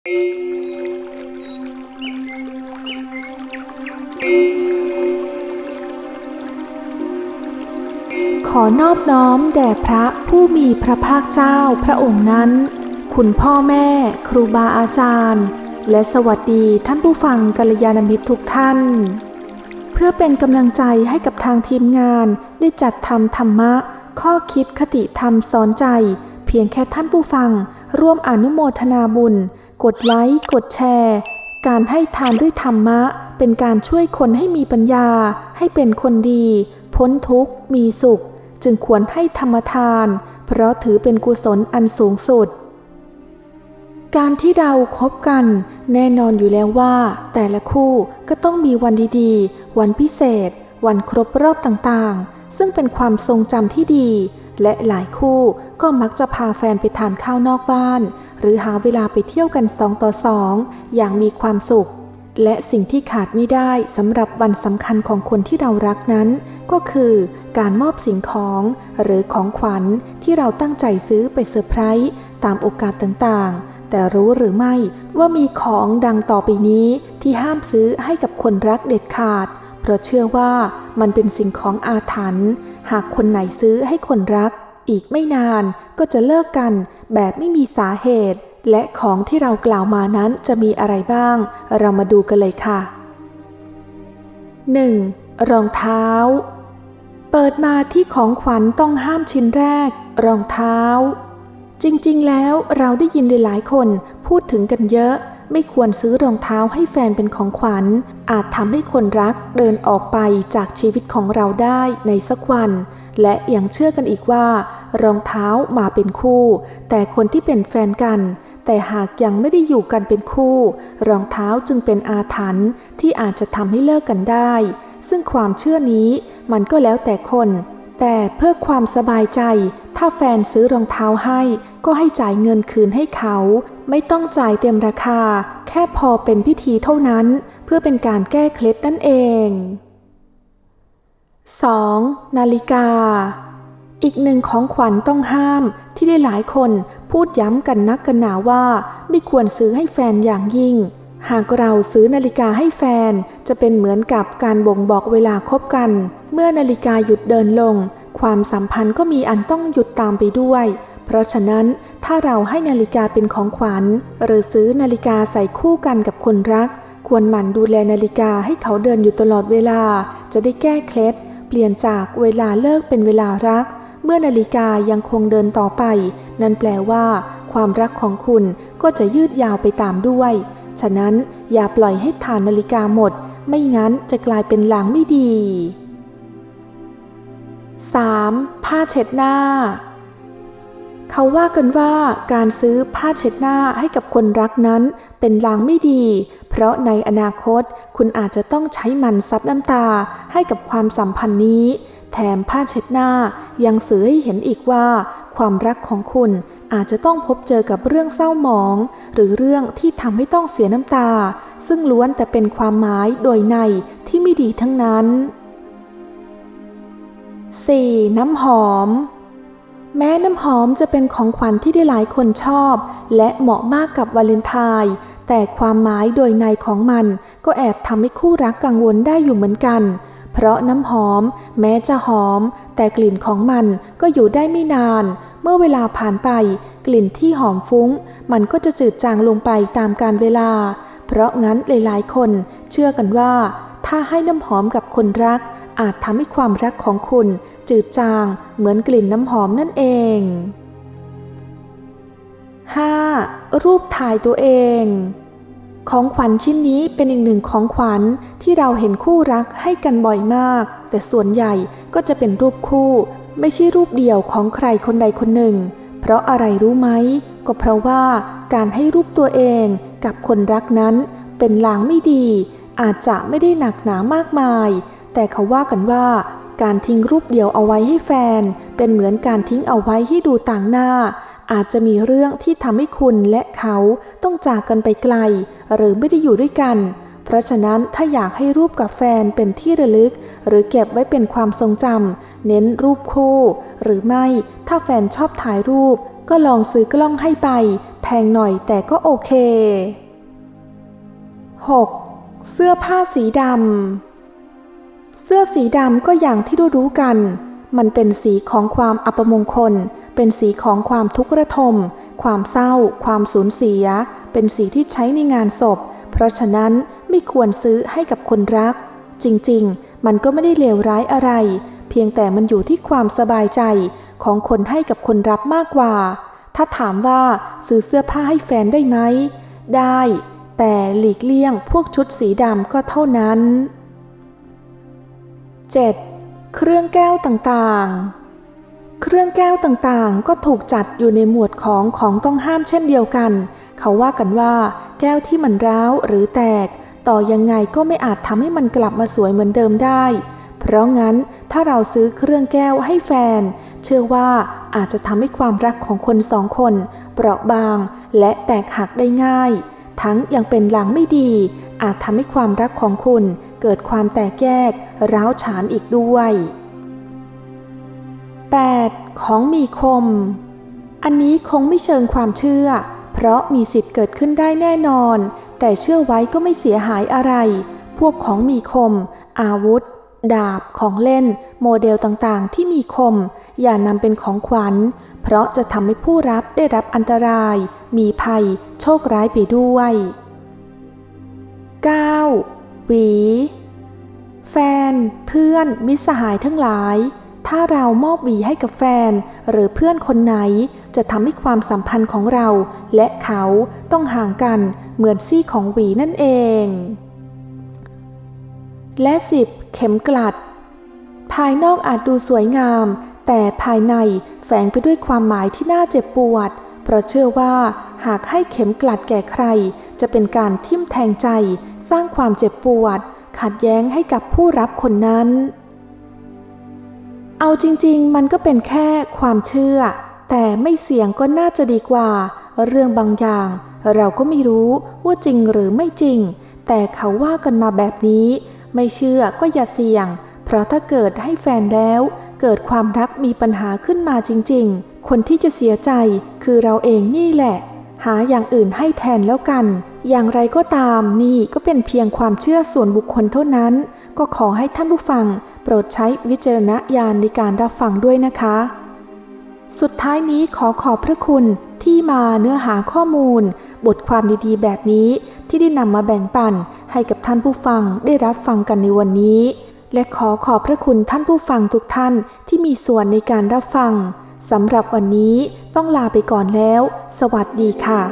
ขอนอบน้อมแด่พระผู้มีพระภาคเจ้าพระองค์นั้น คุณพ่อแม่ ครูบาอาจารย์ และสวัสดีท่านผู้ฟังกัลยาณมิตรทุกท่าน เพื่อเป็นกำลังใจให้กับทางทีมงานได้จัดทำธรรมะ ข้อคิดคติธรรมสอนใจ เพียงแค่ท่านผู้ฟังร่วมอนุโมทนาบุญ กดไลค์ กดแชร์ การให้ทานด้วยธรรมะ เป็นการช่วยคนให้มีปัญญา ให้เป็นคนดี พ้นทุกข์ มีสุข จึงควรให้ธรรมทาน เพราะถือเป็นกุศลอันสูงสุด การที่เราครบกัน แน่นอนอยู่แล้วว่า แต่ละคู่ก็ต้องมีวันดีๆ วันพิเศษ วันครบรอบต่างๆ ซึ่งเป็นความทรงจำที่ดี และหลายคู่ก็มักจะพาแฟนไปทานข้าวนอกบ้าน หรือหาเวลาไปเที่ยวกันสองต่อสองอย่างมีความสุข และสิ่งที่ขาดไม่ได้สำหรับวันสำคัญของคนที่เรารักนั้น ก็คือการมอบสิ่งของหรือของขวัญที่เราตั้งใจซื้อไปเซอร์ไพรส์ตามโอกาสต่างๆ แต่รู้หรือไม่ว่ามีของดังต่อไปนี้ที่ห้ามซื้อให้กับคนรักเด็ดขาด เพราะเชื่อว่ามันเป็นสิ่งของอาถรรพ์หากคนไหนซื้อให้คนรัก อีกไม่นานก็จะเลิกกัน แบบไม่มีสาเหตุ และของที่เรากล่าวมานั้นจะมีอะไรบ้าง เรามาดูกันเลยค่ะ 1. รองเท้า เปิดมาที่ของขวัญต้องห้ามชิ้นแรก รองเท้า จริงๆ แล้วเราได้ยินหลายคนพูดถึงกันเยอะ ไม่ควรซื้อรองเท้าให้แฟนเป็นของขวัญ อาจทำให้คนรักเดินออกไปจากชีวิตของเราได้ในสักวัน และยังเชื่อกันอีกว่า รองเท้ามาเป็นคู่ แต่คนที่เป็นแฟนกัน แต่หากยังไม่ได้อยู่กันเป็นคู่ รองเท้าจึงเป็นอาถรรพ์ที่อาจจะทำให้เลิกกันได้ ซึ่งความเชื่อนี้มันก็แล้วแต่คน แต่เพื่อความสบายใจ ถ้าแฟนซื้อรองเท้าให้ ก็ให้จ่ายเงินคืนให้เขา ไม่ต้องจ่ายเต็มราคา แค่พอเป็นพิธีเท่านั้น เพื่อเป็นการแก้เคล็ดนั่นเอง 2. นาฬิกา อีกหนึ่งของขวัญต้องห้ามที่หลายๆคนพูดย้ำกันนักกันหนาว่า ไม่ควรซื้อให้แฟนอย่างยิ่ง หากเราซื้อนาฬิกาให้แฟน จะเป็นเหมือนกับการบ่งบอกเวลาคบกัน เมื่อนาฬิกาหยุดเดินลง ความสัมพันธ์ก็มีอันต้องหยุดตามไปด้วย เพราะฉะนั้นถ้าเราให้นาฬิกาเป็นของขวัญ หรือซื้อนาฬิกาใส่คู่กันกับคนรัก ควรหมั่นดูแลนาฬิกาให้เขาเดินอยู่ตลอดเวลา จะได้แก้เคล็ด เปลี่ยนจากเวลาเลิกเป็นเวลารัก เมื่อนาฬิกายังคงเดินต่อไป นั่นแปลว่า ความรักของคุณก็จะยืดยาวไปตามด้วย ฉะนั้นอย่าปล่อยให้ทานนาฬิกาหมด ไม่งั้นจะกลายเป็นหลังไม่ดี 3. ผ้าเช็ดหน้า เขาว่ากันว่าการซื้อผ้าเช็ดหน้าให้กับคนรักนั้นเป็นลางไม่ดี เพราะในอนาคตคุณอาจจะต้องใช้มันซับน้ำตาให้กับความสัมพันธ์นี้ แถมผ้าเช็ดหน้ายังสื่อให้เห็นอีกว่า ความรักของคุณอาจจะต้องพบเจอกับเรื่องเศร้าหมอง หรือเรื่องที่ทำให้ต้องเสียน้ำตา ซึ่งล้วนแต่เป็นความหมายโดยในที่ไม่ดีทั้งนั้น 4. น้ำหอม แม้น้ำหอมจะเป็นของขวัญที่ได้หลายคนชอบ และเหมาะมากกับวาเลนไทน์แต่ความหมายโดยในของมัน ก็แอบทำให้คู่รักกังวลได้อยู่เหมือนกัน เพราะน้ำหอมแม้จะหอม แต่กลิ่นของมันก็อยู่ได้ไม่นาน เมื่อเวลาผ่านไป กลิ่นที่หอมฟุ้ง มันก็จะจืดจางลงไปตามกาลเวลา เพราะงั้นหลายๆ คนเชื่อกันว่า ถ้าให้น้ำหอมกับคนรัก อาจทำให้ความรักของคุณ จืดจางเหมือนกลิ่นน้ำหอมนั่นเอง 5. รูปถ่ายตัวเอง ของขวัญชิ้นนี้เป็นอีกหนึ่งของขวัญที่เราเห็นคู่รักให้กันบ่อยมาก แต่ส่วนใหญ่ก็จะเป็นรูปคู่ ไม่ใช่รูปเดี่ยวของใครคนใดคนหนึ่ง เพราะอะไรรู้ไหม ก็เพราะว่าการให้รูปตัวเองกับคนรักนั้น เป็นลางไม่ดี อาจจะไม่ได้หนักหนามากมาย แต่เขาว่ากันว่า การทิ้งรูปเดียวเอาไว้ให้แฟน เป็นเหมือนการทิ้งเอาไว้ให้ดูต่างหน้า อาจจะมีเรื่องที่ทำให้คุณและเขาต้องจากกันไปไกล หรือไม่ได้อยู่ด้วยกัน เพราะฉะนั้นถ้าอยากให้รูปกับแฟนเป็นที่ระลึก หรือเก็บไว้เป็นความทรงจำเน้นรูปคู่ หรือไม่ถ้าแฟนชอบถ่ายรูป ก็ลองซื้อกล้องให้ไป แพงหน่อยแต่ก็โอเค 6. เสื้อผ้าสีดำเสื้อสีดำก็อย่างที่รู้ๆกัน มันเป็นสีของความอัปมงคล เป็นสีของความทุกข์ระทม ความเศร้า ความสูญเสีย เป็นสีที่ใช้ในงานศพ เพราะฉะนั้นไม่ควรซื้อให้กับคนรัก จริงๆ มันก็ไม่ได้เลวร้ายอะไร เพียงแต่มันอยู่ที่ความสบายใจของคนให้กับคนรับมากกว่า ถ้าถามว่าซื้อเสื้อผ้าให้แฟนได้ไหม ได้ แต่หลีกเลี่ยงพวกชุดสีดำก็เท่านั้น 7. เครื่องแก้วต่างๆ เครื่องแก้วต่างๆ ก็ถูกจัดอยู่ในหมวดของของต้องห้ามเช่นเดียวกัน เขาว่ากันว่า แก้วที่มันร้าวหรือแตก ต่อยังไงก็ไม่อาจทำให้มันกลับมาสวยเหมือนเดิมได้ เพราะงั้นถ้าเราซื้อเครื่องแก้วให้แฟน เชื่อว่าอาจจะทำให้ความรักของคนสองคน เปราะบางและแตกหักได้ง่าย ทั้งยังเป็นหลังไม่ดี อาจทำให้ความรักของคุณ เกิดความแตกแยก ร้าวฉานอีกด้วย 8. ของมีคม อันนี้คงไม่เชิงความเชื่อ เพราะมีสิทธิ์เกิดขึ้นได้แน่นอน แต่เชื่อไว้ก็ไม่เสียหายอะไร พวกของมีคม อาวุธ ดาบ ของเล่น โมเดลต่างๆ ที่มีคม อย่านำเป็นของขวัญ เพราะจะทำให้ผู้รับได้รับอันตราย มีภัย โชคร้ายไปด้วย 9. หวี แฟน เพื่อน มิตรสหายทั้งหลาย ถ้าเรามอบหวีให้กับแฟน หรือเพื่อนคนไหน จะทำให้ความสัมพันธ์ของเรา และเขาต้องห่างกันเหมือนซี่ของหวีนั่นเอง และสิบเข็มกลัด ภายนอกอาจดูสวยงาม แต่ภายในแฝงไปด้วยความหมายที่น่าเจ็บปวด เพราะเชื่อว่าหากให้เข็มกลัดแก่ใคร จะเป็นการทิ่มแทงใจ สร้างความเจ็บปวด ขัดแย้งให้กับผู้รับคนนั้น เอาจริงๆ มันก็เป็นแค่ความเชื่อ แต่ไม่เสี่ยงก็น่าจะดีกว่า เรื่องบางอย่าง เราก็ไม่รู้ว่าจริงหรือไม่จริง แต่เขาว่ากันมาแบบนี้ ไม่เชื่อก็อย่าเสี่ยง เพราะถ้าเกิดให้แฟนแล้ว เกิดความรักมีปัญหาขึ้นมาจริง ๆ คนที่จะเสียใจคือเราเองนี่แหละ หาอย่างอื่นให้แทนแล้วกัน อย่างไรก็ตามนี่ก็เป็นเพียงความเชื่อส่วนบุคคลเท่านั้น ก็ขอให้ท่านผู้ฟัง โปรดใช้วิจารณญาณในการรับฟังด้วยนะคะ สุดท้ายนี้ขอขอบพระคุณที่มาเนื้อหาข้อมูล บทความดีๆ แบบนี้ที่ได้นำมาแบ่งปันให้กับท่านผู้ฟังได้รับฟังกันในวันนี้ และขอขอบพระคุณท่านผู้ฟังทุกท่านที่มีส่วนในการรับฟังสำหรับวันนี้ต้องลาไปก่อนแล้ว สวัสดีค่ะ